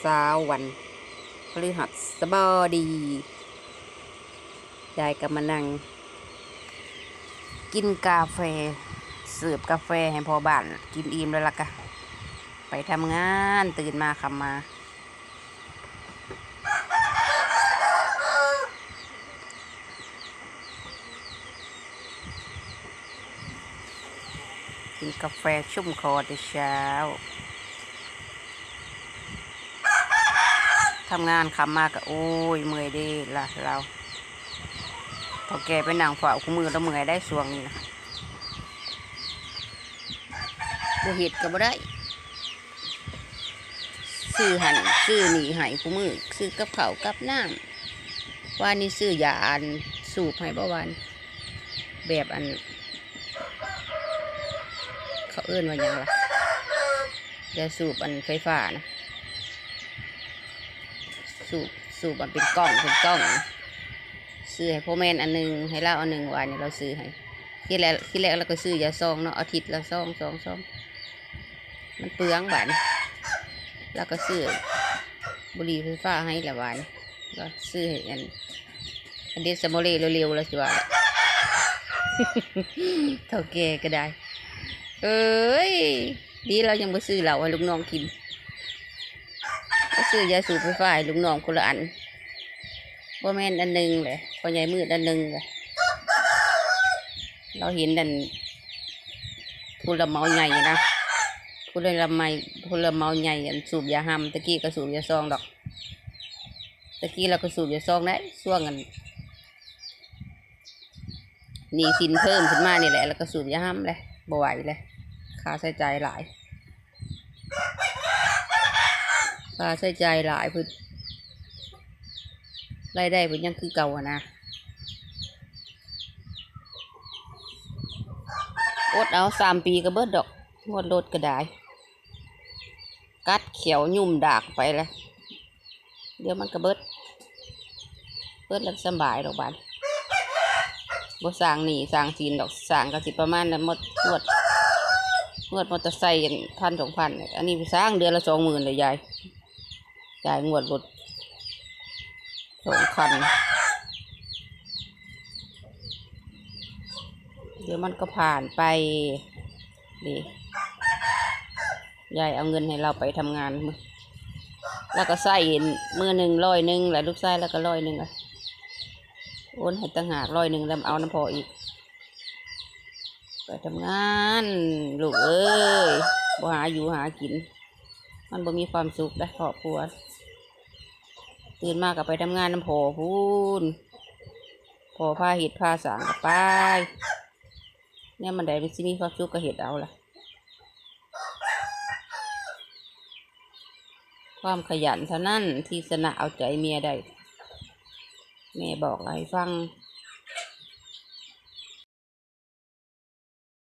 เช้าวันพฤหัสบดียายก็มานั่งกินกาแฟเสิร์ฟกาแฟให้พอบ้าน กินอิ่มแล้วล่ะกะไปทำงานตื่นมาคำมากินกาแฟชุ่มคอแต่เช้า ทำงานคำมากก็โอ้ยเมื่อยดีละเราพอแกไปนั่งฝ้าคู่มือแล้วเมื่อยได้สวงนี่นะบ่เห็ดก็บ่ได้ซื้อหันซื้อหนีหายคู่มือซื้อกับเขากับน้ำว่านี่ซื้อยาอันสูบให้บ่วัน แบบอัน เขาเอื้อนว่ายังล่ะยาสูบอันไฟฟ้านะ สูบสูบมันเป็นกล่องเป็นกล่องซื้อให้พ่อแม่นอันหนึงให้เราอันหนึ่งวันนี้เราซื้อให้ที่แรกที่แรกเราก็ซื้อยาซองเนาะอาทิตย์ละซองซองซองมันเปลืองบานแล้วก็ซื้อบุหรี่ไฟฟ้าให้ละวันก็ซื้อให้อันอันเดสโมเลเร็วๆแล้วสิว่าเท่าแก่ก็ได้ เอ้ยดีเรายังไปซื้อเหล้าให้ลูกน้องกิน ก็ซื้อยาสูบไฟฟ้าลูกน้องคนละอันบ่แม่นอันหนึ่งเลยพอใหญ่มืดอันหนึ่งเลยเราเห็นดันผู้ละเมาใหญ่นะผู้ละเมาผู้ละเมาใหญ่อันสูบยาห้ำตะกี้ก็สูบยาซองดอกตะกี้เราก็สูบยาซองได้ช่วงกันหนี่สินเพิ่มขึ้นมานี่แหละ แล้วก็สูบยาห้ำเลยบ่ไหวเลยค่าใช้จ่ายหลาย ค่าใช้จ่ายหลายพื่อรายได้พิ่นยังคือเก่าอะนะอดเอาสามปีก็เบิดดอกงวดรถก็ได้ กัดเขียวยุ่มดากไปแล้ว เดี๋ยวมันก็เบิด เบิดแล้วสบายดอกบานบ่สร้างหนีสร้างจีนดอกสร้างก็สิประมาณนั้นหมดงวดงวดมอเตอร์ไซค์พันสองพัน อันนี้สร้างเดือนละสองหมื่นเลยยาย จ่ายงวดบุตรสองคันเดี๋ยวมันก็ผ่านไปดียายเอาเงินให้เราไปทำงาน แล้วก็ใส่มือหนึ่งร้อยหนึ่งแล้วลูกไส้แล้วก็ร้อยหนึ่งอะโอนให้ตั้งหากร้อยหนึ่งแล้วเอาน้ำพออีก ไปทำงานลูกเอ้ยบ่หาอยู่หากิน มันบ่มีความสุขได้ครอบครัว ตื่นมากกับไปทำงานน้ำพอพูนพอพาเห็ดพาสางกับไปเนี่ยมันได้มันสิมีความสุขก็เห็ดเอาล่ะ ความขยันเท่านั้นที่สนะเอาใจเมียได้แม่บอกให้ฟัง